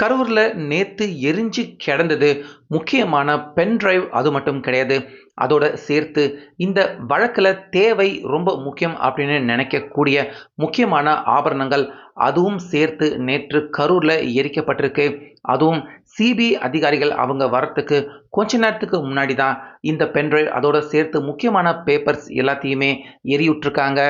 கரூரில் நேற்று எரிஞ்சு கிடந்தது. முக்கியமான பென் டிரைவ் அது மட்டும் கிடையாது. அதோட சேர்த்து இந்த வழக்கில் தேவை ரொம்ப முக்கியம் அப்படின்னு நினைக்கக்கூடிய முக்கியமான ஆபரணங்கள் அதுவும் சேர்த்து நேற்று கரூரில் எரிக்கப்பட்டிருக்கு. அதுவும் சிபிஐ அதிகாரிகள் அவங்க வரத்துக்கு கொஞ்ச நேரத்துக்கு முன்னாடி தான் இந்த பென்ட்ரைவ் அதோட சேர்த்து முக்கியமான பேப்பர்ஸ் எல்லாத்தையுமே எரியுட்ருக்காங்க.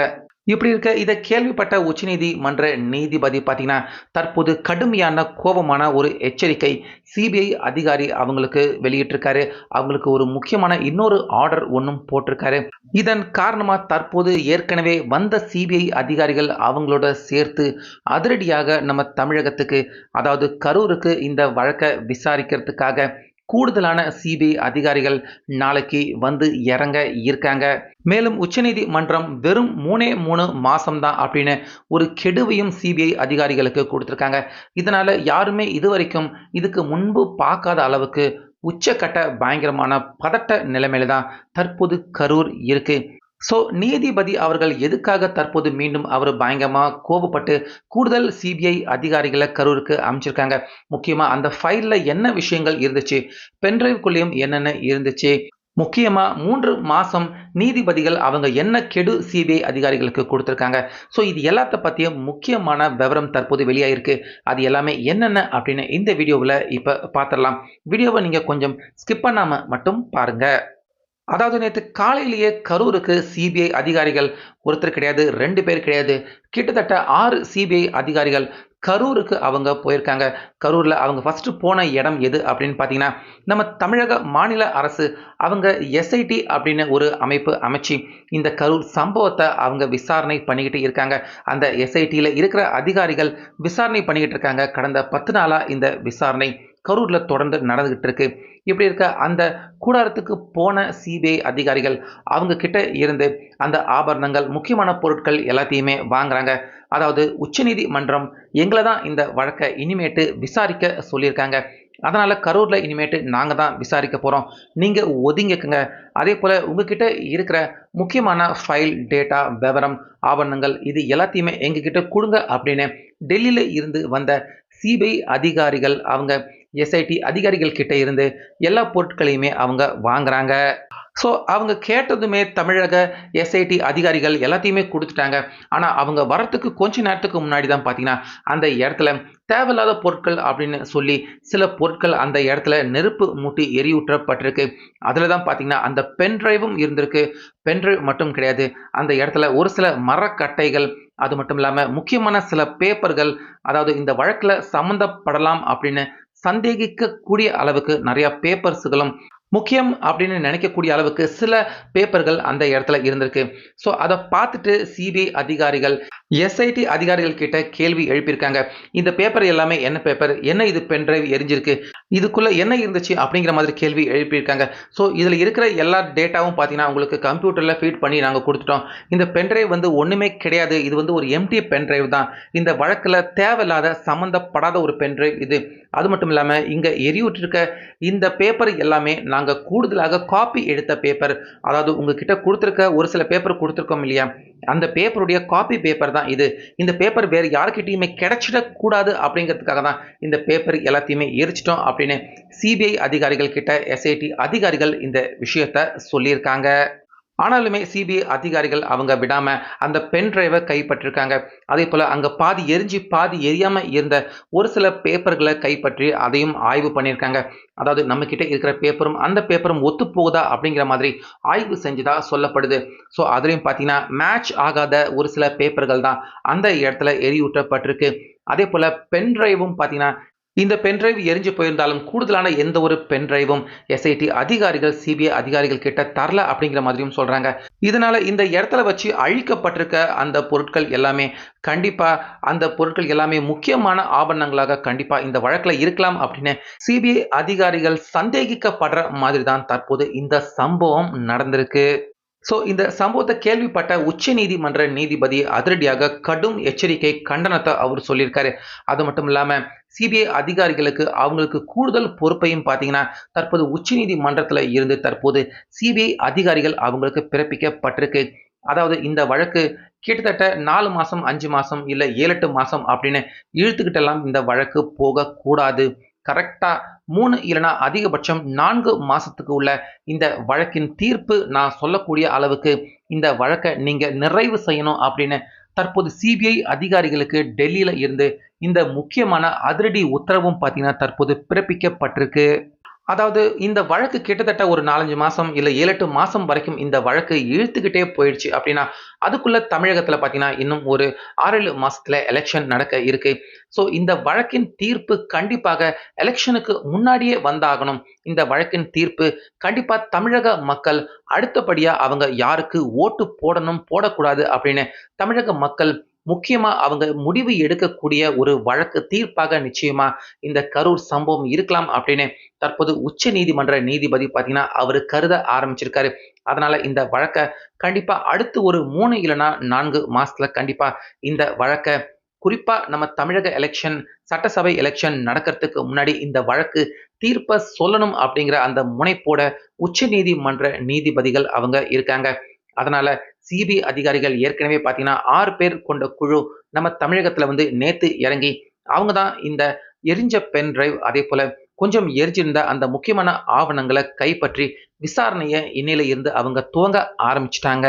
இப்படி இருக்க இதை கேள்விப்பட்ட உச்சநீதிமன்ற நீதிபதி பார்த்தீங்கன்னா தற்போது கடுமையான கோபமான ஒரு எச்சரிக்கை சிபிஐ அதிகாரி அவங்களுக்கு வெளியிட்டிருக்காரு. அவங்களுக்கு ஒரு முக்கியமான இன்னொரு ஆர்டர் ஒன்றும் போட்டிருக்காரு. இதன் காரணமாக தற்போது ஏற்கனவே வந்த சிபிஐ அதிகாரிகள் அவங்களோட சேர்த்து அதிரடியாக நம்ம தமிழகத்துக்கு அதாவது கரூருக்கு இந்த வழக்கை விசாரிக்கிறதுக்காக கூடுதலான சிபிஐ அதிகாரிகள் நாளைக்கு வந்து இறங்க இருக்காங்க. மேலும் உச்சநீதிமன்றம் வெறும் மூணே மூணு மாசம்தான் அப்படின்னு ஒரு கெடுவையும் சிபிஐ அதிகாரிகளுக்கு கொடுத்துருக்காங்க. இதனால யாருமே இதுவரைக்கும் இதுக்கு முன்பு பார்க்காத அளவுக்கு உச்சக்கட்ட பயங்கரமான பதட்ட நிலைமையில தான் தற்போது கரூர் இருக்குது ஸோ நீதிபதி அவர்கள் எதுக்காக தற்போது மீண்டும் அவர் பயங்கரமாக கோபப்பட்டு கூடுதல் சிபிஐ அதிகாரிகளை கரூருக்கு அமைச்சிருக்காங்க? முக்கியமாக அந்த ஃபைலில் என்ன விஷயங்கள் இருந்துச்சு? பென்ட்ரைவ்குள்ளேயும் என்னென்ன இருந்துச்சு? முக்கியமாக மூன்று மாதம் நீதிபதிகள் அவங்க என்ன கெடு சிபிஐ அதிகாரிகளுக்கு கொடுத்துருக்காங்க? ஸோ இது எல்லாத்த பற்றியும் முக்கியமான விவரம் தற்போது வெளியாயிருக்கு. அது எல்லாமே என்னென்ன அப்படின்னு இந்த வீடியோவில் இப்போ பார்த்துடலாம் வீடியோவை நீங்கள் கொஞ்சம் ஸ்கிப் பண்ணாமல் மட்டும் பாருங்கள் அதாவது நேற்று காலையிலேயே கரூருக்கு சிபிஐ அதிகாரிகள் ஒருத்தர் கிடையாது ரெண்டு பேர் கிடையாது கிட்டத்தட்ட ஆறு சிபிஐ அதிகாரிகள் கரூருக்கு அவங்க போயிருக்காங்க. கரூரில் அவங்க ஃபஸ்ட்டு போன இடம் எது அப்படின்னு பார்த்தீங்கன்னா நம்ம தமிழக மாநில அரசு அவங்க எஸ்ஐடி அப்படின்னு ஒரு அமைப்பு அமைச்சு இந்த கரூர் சம்பவத்தை அவங்க விசாரணை பண்ணிக்கிட்டு இருக்காங்க. அந்த எஸ்ஐடியில் இருக்கிற அதிகாரிகள் விசாரணை பண்ணிக்கிட்டு இருக்காங்க. கடந்த பத்து நாளாக இந்த விசாரணை. கரூரில் தொடர்ந்து நடந்துகிட்டு இருக்கு இப்படி இருக்க? அந்த கூடாரத்துக்கு போன சிபிஐ அதிகாரிகள் அவங்க கிட்ட இருந்து அந்த ஆபரணங்கள் முக்கியமான பொருட்கள் எல்லாத்தையுமே வாங்குறாங்க. அதாவது உச்சநீதிமன்றம் எங்களை தான் இந்த வழக்கை இனிமேட்டு விசாரிக்க சொல்லியிருக்காங்க. அதனால் கரூரில் இனிமேட்டு நாங்கள் தான் விசாரிக்க போகிறோம் நீங்கள் ஒதுங்கிக்குங்க. அதே போல் உங்ககிட்ட இருக்கிற முக்கியமான ஃபைல் டேட்டா விவரம் ஆவணங்கள் இது எல்லாத்தையுமே எங்ககிட்ட கொடுங்க அப்படின்னு டெல்லியில் இருந்து வந்த சிபிஐ அதிகாரிகள் அவங்க எஸ்ஐடி அதிகாரிகள் கிட்ட இருந்து எல்லா பொருட்களையுமே அவங்க வாங்குறாங்க. ஸோ அவங்க கேட்டதுமே தமிழக எஸ்ஐடி அதிகாரிகள் எல்லாத்தையுமே கொடுத்துட்டாங்க. ஆனால் அவங்க வரத்துக்கு கொஞ்ச நேரத்துக்கு முன்னாடி தான் பார்த்தீங்கன்னா அந்த இடத்துல தேவையில்லாத பொருட்கள் அப்படின்னு சொல்லி சில பொருட்கள் அந்த இடத்துல நெருப்பு மூட்டி எரியூற்றப்பட்டிருக்கு அதில் தான் பார்த்தீங்கன்னா அந்த பென் டிரைவும் இருந்திருக்கு. பென் டிரைவ் மட்டும் கிடையாது. அந்த இடத்துல ஒரு சில மரக்கட்டைகள் அது மட்டும் இல்லாமல் முக்கியமான சில பேப்பர்கள் அதாவது இந்த வழக்கில் சம்மந்தப்படலாம் அப்படின்னு சந்தேகிக்கக்கூடிய அளவுக்கு நிறைய பேப்பர்ஸுகளும் முக்கியம் அப்படின்னு நினைக்கக்கூடிய அளவுக்கு சில பேப்பர்கள் அந்த இடத்துல இருந்திருக்கு. ஸோ அதை பார்த்துட்டு சிபிஐ அதிகாரிகள் எஸ்ஐடி அதிகாரிகள் கிட்ட கேள்வி எழுப்பியிருக்காங்க. இந்த பேப்பர் எல்லாமே என்ன பேப்பர் என்ன இது பென்ட்ரைவ் எரிஞ்சிருக்கு? இதுக்குள்ளே என்ன இருந்துச்சு அப்படிங்கிற மாதிரி கேள்வி எழுப்பியிருக்காங்க. ஸோ இதில் இருக்கிற எல்லா டேட்டாவும் பார்த்தீங்கன்னா உங்களுக்கு கம்ப்யூட்டரில் ஃபீட் பண்ணி நாங்கள் கொடுத்துட்டோம். இந்த பென்ட்ரைவ் வந்து ஒன்றுமே கிடையாது. இது வந்து ஒரு எம்டி பென்ட்ரைவ் தான். இந்த வழக்கில் தேவையில்லாத சம்மந்தப்படாத ஒரு பென்ட்ரைவ் இது. அது மட்டும் இல்லாமல் இங்கே எரியூற்றிருக்க இந்த பேப்பர் எல்லாமே நாங்கள் கூடுதலாக காப்பி எடுத்த பேப்பர் அதாவது உங்ககிட்ட கொடுத்துருக்க ஒரு சில பேப்பர் கொடுத்துருக்கோம் இல்லையா? அந்த பேப்பருடைய காப்பி பேப்பர் தான் இது. இந்த பேப்பர் வேறு யாருக்கிட்டையுமே கிடைச்சிடக்கூடாது அப்படிங்கிறதுக்காக தான் இந்த பேப்பர் எல்லாத்தையுமே எரிச்சிட்டோம் அப்படின்னு சிபிஐ அதிகாரிகள் கிட்ட எஸ்ஐடி அதிகாரிகள் இந்த விஷயத்த சொல்லியிருக்காங்க. ஆனாலுமே சிபிஐ அதிகாரிகள் அவங்க விடாம அந்த பென் டிரைவை கைப்பற்றிருக்காங்க. அதே போல அங்க பாதி எரிஞ்சு பாதி எரியாம இருந்த ஒரு சில பேப்பர்களை கைப்பற்றி அதையும் ஆய்வு பண்ணியிருக்காங்க. அதாவது நம்ம கிட்ட இருக்கிற பேப்பரும் அந்த பேப்பரும் ஒத்து போகுதா அப்படிங்கிற மாதிரி ஆய்வு செஞ்சதா சொல்லப்படுது. ஸோ அதுலேயும் பார்த்தீங்கன்னா மேட்ச் ஆகாத ஒரு சில பேப்பர்கள் தான் அந்த இடத்துல எரியூட்டப்பட்டிருக்கு. அதே போல் பென் டிரைவும் பார்த்தீங்கன்னா இந்த பென்ட்ரைவ் எரிஞ்சு போயிருந்தாலும் கூடுதலான எந்த ஒரு பென்ட்ரைவும் எஸ்ஐடி அதிகாரிகள் சிபிஐ அதிகாரிகள் கிட்ட தரல அப்படிங்கிற மாதிரியும் சொல்றாங்க. இதனால இந்த இடத்துல வச்சு அழிக்கப்பட்டிருக்க அந்த பொருட்கள் எல்லாமே கண்டிப்பா அந்த பொருட்கள் எல்லாமே முக்கியமான ஆபரணங்களாக கண்டிப்பா இந்த வழக்கில் இருக்கலாம் அப்படின்னு சிபிஐ அதிகாரிகள் சந்தேகிக்கப்படுற மாதிரி தான் தற்போது இந்த சம்பவம் நடந்திருக்கு. ஸோ இந்த சம்பவத்தை கேள்விப்பட்ட உச்ச நீதிமன்ற நீதிபதி அதிரடியாக கடும் எச்சரிக்கை கண்டனத்தை அவர் சொல்லியிருக்காரு. அது மட்டும் இல்லாமல் சிபிஐ அதிகாரிகளுக்கு அவங்களுக்கு கூடுதல் பொறுப்பையும் பார்த்தீங்கன்னா தற்போது உச்ச நீதிமன்றத்தில் இருந்து தற்போது சிபிஐ அதிகாரிகள் அவங்களுக்கு பிறப்பிக்கப்பட்டிருக்கு. அதாவது இந்த வழக்கு கிட்டத்தட்ட நாலு மாதம் அஞ்சு மாதம் இல்லை ஏழு எட்டு மாதம் அப்படின்னு இழுத்துக்கிட்டெல்லாம் இந்த வழக்கு போகக்கூடாது. கரெக்டாக மூணு இல்லைனா அதிகபட்சம் நான்கு மாதத்துக்கு உள்ள இந்த வழக்கின் தீர்ப்பு நான் சொல்லக்கூடிய அளவுக்கு இந்த வழக்கை நீங்கள் நிறைவு செய்யணும் அப்படின்னு தற்போது சிபிஐ அதிகாரிகளுக்கு டெல்லியில் இருந்து இந்த முக்கியமான அதிரடி உத்தரவும் பார்த்தீங்கன்னா தற்போது பிறப்பிக்கப்பட்டிருக்கு. அதாவது இந்த வழக்கு கிட்டத்தட்ட ஒரு நாலஞ்சு மாதம் இல்லை ஏழு எட்டு மாதம் வரைக்கும் இந்த வழக்கு இழுத்துக்கிட்டே போயிடுச்சு அப்படின்னா அதுக்குள்ள தமிழகத்தில் பார்த்தீங்கன்னா இன்னும் ஒரு ஆறேழு மாதத்தில் எலெக்ஷன் நடக்க இருக்கு. ஸோ இந்த வழக்கின் தீர்ப்பு கண்டிப்பாக எலெக்ஷனுக்கு முன்னாடியே வந்தாகணும். இந்த வழக்கின் தீர்ப்பு கண்டிப்பாக தமிழக மக்கள் அடுத்தபடியாக அவங்க யாருக்கு ஓட்டு போடணும் போடக்கூடாது அப்படின்னு தமிழக மக்கள் முக்கியமா அவங்க முடிவு எடுக்கக்கூடிய ஒரு வழக்கு தீர்ப்பாக நிச்சயமா இந்த கரூர் சம்பவம் இருக்கலாம் அப்படின்னு தற்போது உச்ச நீதிமன்ற நீதிபதி பார்த்தீங்கன்னா அவர் கருத ஆரம்பிச்சிருக்காரு. அதனால இந்த வழக்கை கண்டிப்பா அடுத்து ஒரு மூணு இல்லைன்னா நான்கு மாசத்துல கண்டிப்பா இந்த வழக்கை குறிப்பா நம்ம தமிழக எலெக்ஷன் சட்டசபை எலெக்ஷன் நடக்கிறதுக்கு முன்னாடி இந்த வழக்கு தீர்ப்பை சொல்லணும் அப்படிங்கிற அந்த முனைப்போட உச்ச நீதிமன்ற நீதிபதிகள் அவங்க இருக்காங்க. அதனால சிபிஐ அதிகாரிகள் ஏற்கனவே பார்த்தீங்கன்னா ஆறு பேர் கொண்ட குழு நம்ம தமிழகத்தில் வந்து நேத்து இறங்கி அவங்க தான் இந்த எரிஞ்ச பென் டிரைவ் அதே போல கொஞ்சம் எரிஞ்சிருந்த அந்த முக்கியமான ஆவணங்களை கைப்பற்றி விசாரணையை இன்னையில இருந்து அவங்க துவங்க ஆரம்பிச்சிட்டாங்க.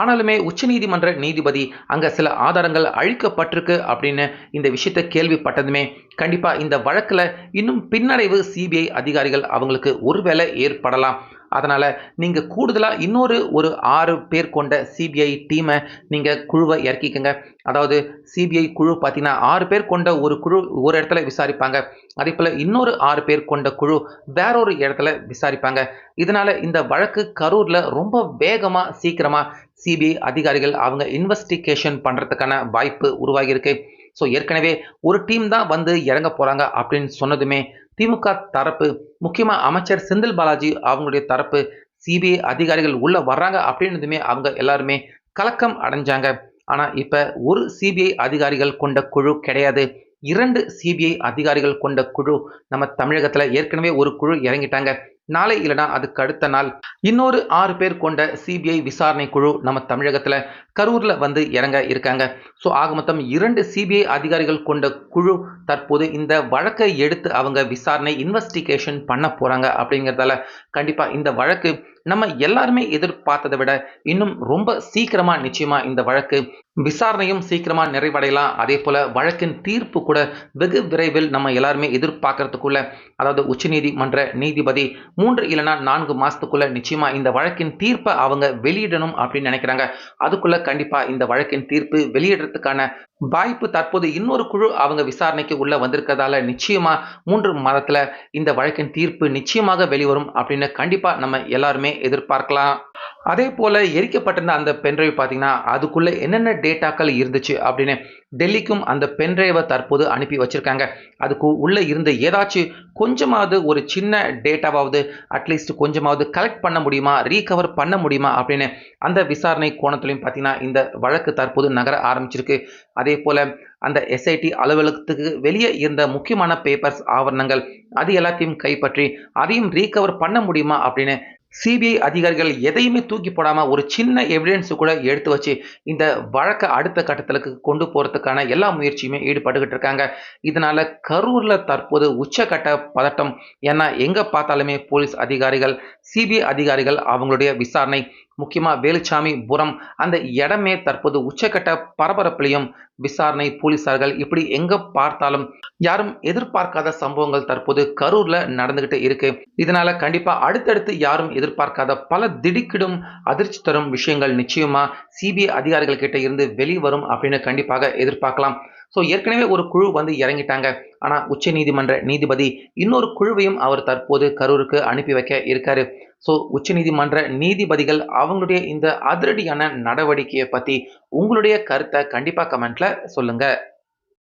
ஆனாலுமே உச்சநீதிமன்ற நீதிபதி அங்க சில ஆதாரங்கள் அழிக்கப்பட்டிருக்கு அப்படின்னு இந்த விஷயத்தை கேள்விப்பட்டதுமே கண்டிப்பா இந்த வழக்குல இன்னும் பின்னடைவு சிபிஐ அதிகாரிகள் அவங்களுக்கு ஒருவேளை ஏற்படலாம். அதனால் நீங்கள் கூடுதலாக இன்னொரு ஒரு ஆறு பேர் கொண்ட சிபிஐ டீமை நீங்கள் குழுவை இறக்கிக்கங்க. அதாவது சிபிஐ குழு பார்த்தீங்கன்னா ஆறு பேர் கொண்ட ஒரு குழு ஒரு இடத்துல விசாரிப்பாங்க. அதே போல் இன்னொரு ஆறு பேர் கொண்ட குழு வேறொரு இடத்துல விசாரிப்பாங்க. இதனால் இந்த வழக்கு கரூரில் ரொம்ப வேகமாக சீக்கிரமாக சிபிஐ அதிகாரிகள் அவங்க இன்வெஸ்டிகேஷன் பண்ணுறதுக்கான வாய்ப்பு உருவாகியிருக்கு. ஸோ ஏற்கனவே ஒரு டீம் தான் வந்து இறங்க போகிறாங்க அப்படின்னு சொன்னதுமே திமுக தரப்பு முக்கியமாக அமைச்சர் செந்தில் பாலாஜி அவங்களுடைய தரப்பு சிபிஐ அதிகாரிகள் உள்ளே வர்றாங்க அப்படின்னதுமே அவங்க எல்லாருமே கலக்கம் அடைஞ்சாங்க. ஆனால் இப்போ ஒரு சிபிஐ அதிகாரிகள் கொண்ட குழு கிடையாது. இரண்டு சிபிஐ அதிகாரிகள் கொண்ட குழு நம்ம தமிழகத்தில் ஏற்கனவே ஒரு குழு இறங்கிட்டாங்க. நாளை இல்லைனா அதுக்கு அடுத்த நாள். இன்னொரு ஆறு பேர் கொண்ட சிபிஐ விசாரணை குழு நம்ம தமிழகத்தில் கரூரில் வந்து இறங்க இருக்காங்க. ஸோ ஆக மொத்தம் இரண்டு சிபிஐ அதிகாரிகள் கொண்ட குழு தற்போது இந்த வழக்கை எடுத்து அவங்க விசாரணை இன்வெஸ்டிகேஷன் பண்ண போகிறாங்க அப்படிங்கிறதால கண்டிப்பாக இந்த வழக்கு நம்ம எல்லாருமே எதிர்பார்த்ததை விட இன்னும் ரொம்ப சீக்கிரமா நிச்சயமா இந்த வழக்கு விசாரணையும் சீக்கிரமா நிறைவடையலாம். அதே போல வழக்கின் தீர்ப்பு கூட வெகு விரைவில் நம்ம எல்லாருமே எதிர்பார்க்கறதுக்குள்ள அதாவது உச்சநீதிமன்ற நீதிபதி மூன்று இல்லைனா நான்கு மாசத்துக்குள்ள நிச்சயமா இந்த வழக்கின் தீர்ப்பை அவங்க வெளியிடணும் அப்படின்னு நினைக்கிறாங்க. அதுக்குள்ள கண்டிப்பா இந்த வழக்கின் தீர்ப்பு வெளியிடுறதுக்கான வாய்ப்பு தற்போது இன்னொரு குழு அவங்க விசாரணைக்கு உள்ள வந்திருக்கிறதால நிச்சயமா மூன்று மாதத்துல இந்த வழக்கின் தீர்ப்பு நிச்சயமாக வெளிவரும் அப்படின்னு கண்டிப்பா நம்ம எல்லாருமே எதிர்பார்க்கலாம். அதே போல் எரிக்கப்பட்டிருந்த அந்த பென்ட்ரைவ் பார்த்தீங்கன்னா அதுக்குள்ளே என்னென்ன டேட்டாக்கள் இருந்துச்சு அப்படின்னு டெல்லிக்கும் அந்த பென்ட்ரைவை தற்போது அனுப்பி வச்சுருக்காங்க. அதுக்கு உள்ளே இருந்த ஏதாச்சும் கொஞ்சமாவது ஒரு சின்ன டேட்டாவாவது அட்லீஸ்ட் கொஞ்சமாவது கலெக்ட் பண்ண முடியுமா? ரீகவர் பண்ண முடியுமா? அப்படின்னு அந்த விசாரணை கோணத்துலையும் பார்த்தீங்கன்னா இந்த வழக்கு தற்போது நகர ஆரம்பிச்சிருக்கு. அதே போல் அந்த எஸ்ஐடி அலுவலகத்துக்கு வெளியே இருந்த முக்கியமான பேப்பர்ஸ் ஆவணங்கள் அது எல்லாத்தையும் கைப்பற்றி அதையும் ரீகவர் பண்ண முடியுமா? அப்படின்னு சிபிஐ அதிகாரிகள் எதையுமே தூக்கி போடாம ஒரு சின்ன எவிடன்ஸ் கூட எடுத்து வச்சு இந்த வழக்கை அடுத்த கட்டத்திற்கு கொண்டு போறதுக்கான எல்லா முயற்சியுமே ஈடுபட்டுக்கிட்டு இருக்காங்க. இதனால கரூர்ல தற்போது உச்சக்கட்ட பதட்டம். ஏன்னா எங்க பார்த்தாலுமே போலீஸ் அதிகாரிகள் சிபிஐ அதிகாரிகள் அவங்களுடைய விசாரணை முக்கியமா வேலுச்சாமி புரம் அந்த இடமே தற்போது உச்சக்கட்ட பரபரப்பிலையும் விசாரணை போலீசார்கள் இப்படி எங்க பார்த்தாலும் யாரும் எதிர்பார்க்காத சம்பவங்கள் தற்போது கரூர்ல நடந்துகிட்டு இருக்கு. இதனால கண்டிப்பா அடுத்தடுத்து யாரும் எதிர்பார்க்காத பல திடுக்கிடும் அதிர்ச்சி தரும் விஷயங்கள் நிச்சயமா சிபிஐ அதிகாரிகள் கிட்ட இருந்து வெளிவரும் அப்படின்னு கண்டிப்பாக எதிர்பார்க்கலாம். ஸோ ஏற்கனவே ஒரு குழு வந்து இறங்கிட்டாங்க. ஆனால் உச்ச நீதிமன்ற நீதிபதி இன்னொரு குழுவையும் அவர் தற்போது கரூருக்கு அனுப்பி வைக்க இருக்காரு. ஸோ உச்சநீதிமன்ற நீதிபதிகள் அவங்களுடைய இந்த அதிரடியான நடவடிக்கையை பற்றி உங்களுடைய கருத்தை கண்டிப்பாக கமெண்ட்ல சொல்லுங்கள்